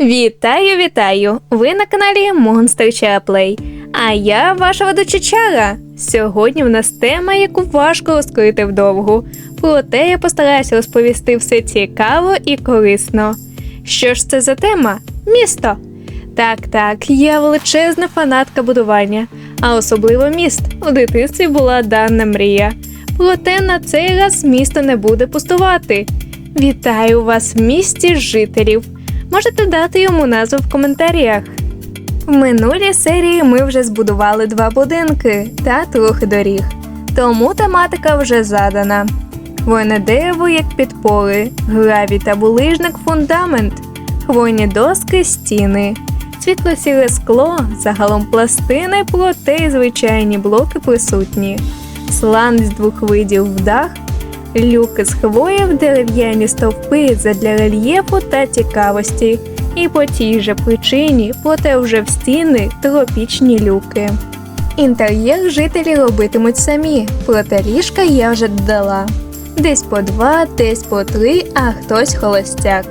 Вітаю, вітаю! Ви на каналі Monster Chaplay. А я ваша ведуча Чара. Сьогодні в нас тема, яку важко розкрити вдовгу. Проте я постараюся розповісти все цікаво і корисно. Що ж це за тема? Місто. Так, так, я величезна фанатка будування, а особливо міст. У дитинстві була дана мрія. Проте на цей раз місто не буде пустувати. Вітаю вас в місті жителів. Можете дати йому назву в коментарях. В минулій серії ми вже збудували два будинки та трохи доріг, тому тематика вже задана. Хвойне дерево як підпори, гравій та булижник фундамент, хвойні доски стіни, світло-сіре скло, загалом пластини, проте й звичайні блоки присутні, слан з двох видів в дах, люки з хвоїв, дерев'яні стовпи задля рельєфу та цікавості. І по тій же причині, проте вже в стіни тропічні люки. Інтер'єр жителі робитимуть самі, проте ліжка я вже додала. Десь по два, десь по три, а хтось холостяк.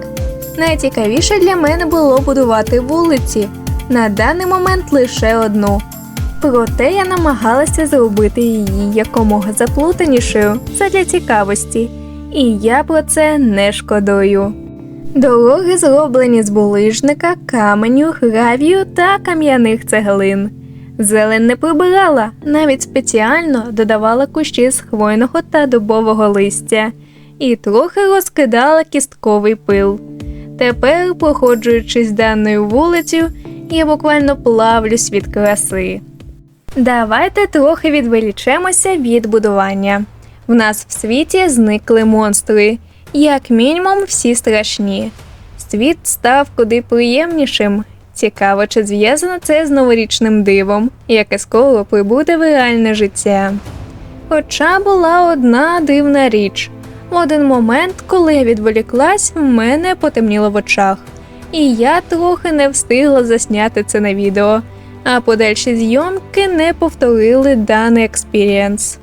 Найцікавіше для мене було будувати вулиці. На даний момент лише одну. Проте я намагалася зробити її якомога заплутанішою задля цікавості, і я про це не шкодую. Дороги зроблені з булижника, каменю, гравію та кам'яних цеглин. Зелень не прибирала, навіть спеціально додавала кущі з хвойного та дубового листя і трохи розкидала кістковий пил. Тепер, проходжуючись даною вулицею, я буквально плавлюсь від краси. Давайте трохи відволічемося від будування. В нас в світі зникли монстри, як мінімум, всі страшні. Світ став куди приємнішим. Цікаво, чи зв'язано це з новорічним дивом, яке скоро прибуде в реальне життя. Хоча була одна дивна річ. В один момент, коли я відволіклась, в мене потемніло в очах, і я трохи не встигла засняти це на відео, а подальші зйомки не повторили даний експірієнс.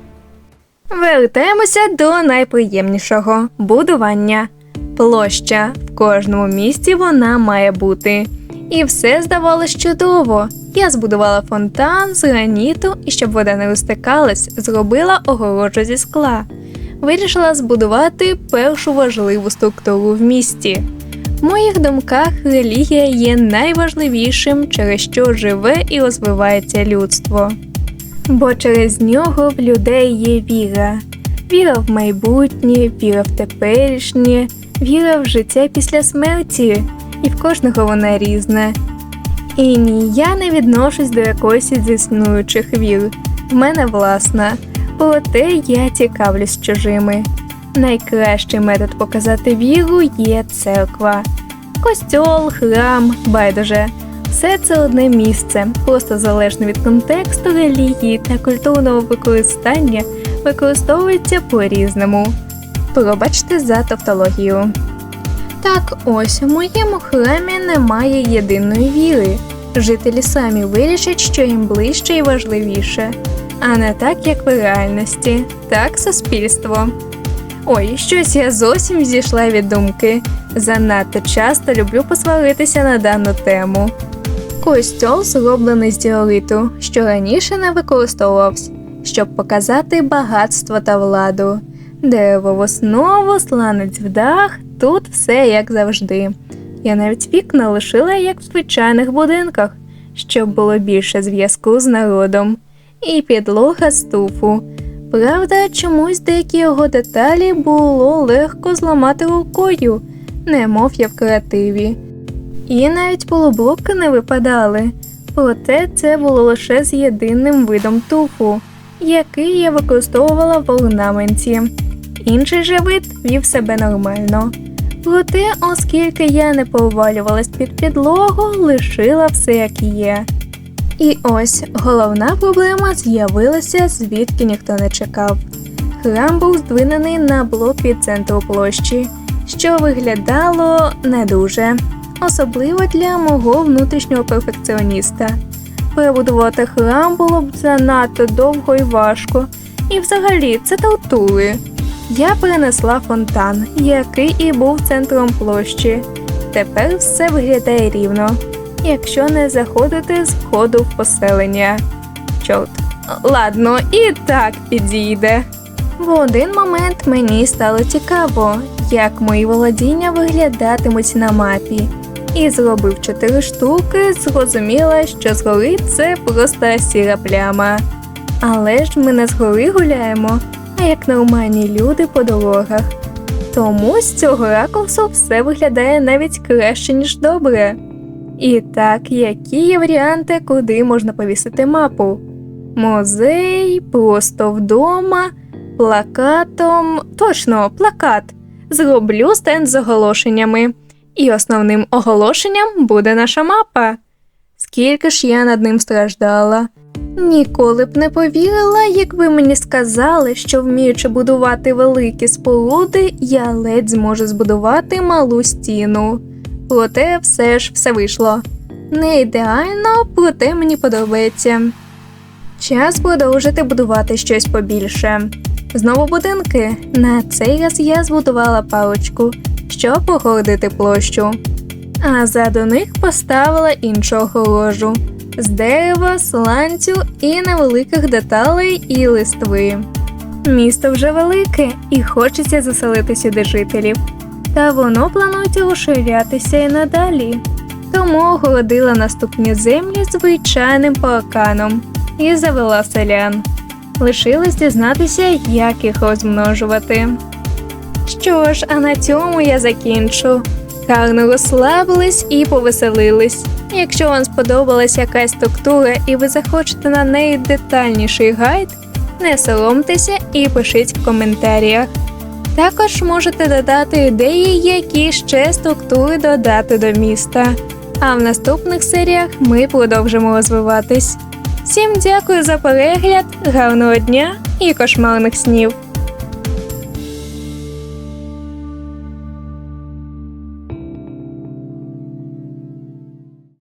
Вертаємося до найприємнішого будування. Площа в кожному місці вона має бути. І все здавалось чудово. Я збудувала фонтан з граніту і щоб вода не розтикалась, зробила огорожу зі скла. Вирішила збудувати першу важливу структуру в місті. В моїх думках релігія є найважливішим, через що живе і розвивається людство бо через нього в людей є віра. Віра в майбутнє, віра в теперішнє, віра в життя після смерті, і в кожного вона різна. І ні, я не відношусь до якоїсь із існуючих вір. В мене власна, проте я цікавлюсь чужими. Найкращий метод показати віру є церква, костьол, храм, байдуже. Все це одне місце, просто залежно від контексту релігії та культурного використання використовується по-різному. Пробачте за тавтологію. Так ось у моєму храмі немає єдиної віри. Жителі самі вирішать, що їм ближче і важливіше, а не так, як в реальності, так суспільство. Ой, щось я зовсім зійшла від думки. Занадто часто люблю посваритися на дану тему. Костьол зроблений з діориту, що раніше не використовувався, щоб показати багатство та владу. Дерево в основу, сланець в дах, тут все як завжди. Я навіть вікна лишила, як в звичайних будинках, щоб було більше зв'язку з народом, і підлога з туфу. Правда, чомусь деякі його деталі було легко зламати рукою, немов я в креативі. І навіть полублоки не випадали, проте це було лише з єдиним видом туфу, який я використовувала в орнаменті. Інший же вид вів себе нормально. Проте, оскільки я не повалювалась під підлогу, лишила все як є. І ось головна проблема з'явилася, звідки ніхто не чекав. Храм був здвинений на блок від центру площі, що виглядало не дуже особливо для мого внутрішнього перфекціоніста. Перебудувати храм було б занадто довго і важко, і взагалі це тортури. Я перенесла фонтан, який і був центром площі. Тепер все виглядає рівно, якщо не заходити з входу в поселення. Чорт. Ладно, і так підійде. В один момент мені стало цікаво, як мої володіння виглядатимуть на мапі. І зробив чотири штуки, зрозуміла, що згори це просто сіра пляма. Але ж ми не згори гуляємо, а як нормальні люди по дорогах. Тому з цього ракурсу все виглядає навіть краще, ніж добре. І так, які є варіанти, куди можна повісити мапу? Музей, просто вдома, плакатом. Точно, плакат. Зроблю стенд з оголошеннями. І основним оголошенням буде наша мапа. Скільки ж я над ним страждала. Ніколи б не повірила, якби мені сказали, що вміючи будувати великі споруди, я ледь зможу збудувати малу стіну. Проте все ж все вийшло. Не ідеально, проте мені подобається. Час продовжити будувати щось побільше. Знову будинки. На цей раз я збудувала паличку, щоб огородити площу. А заду них поставила іншу огорожу з дерева, сланцю і невеликих деталей і листви. Місто вже велике і хочеться заселити сюди жителів. Та воно планується розширятися і надалі. Тому огородила наступні землі звичайним парканом і завела селян. Лишилось дізнатися, як їх розмножувати. Що ж, а на цьому я закінчу. Гарно розслабились і повеселились. Якщо вам сподобалась якась структура і ви захочете на неї детальніший гайд, не соромтеся і пишіть в коментарях. Також можете додати ідеї, які ще структури додати до міста. А в наступних серіях ми продовжимо розвиватись. Всім дякую за перегляд, гарного дня і кошмарних снів!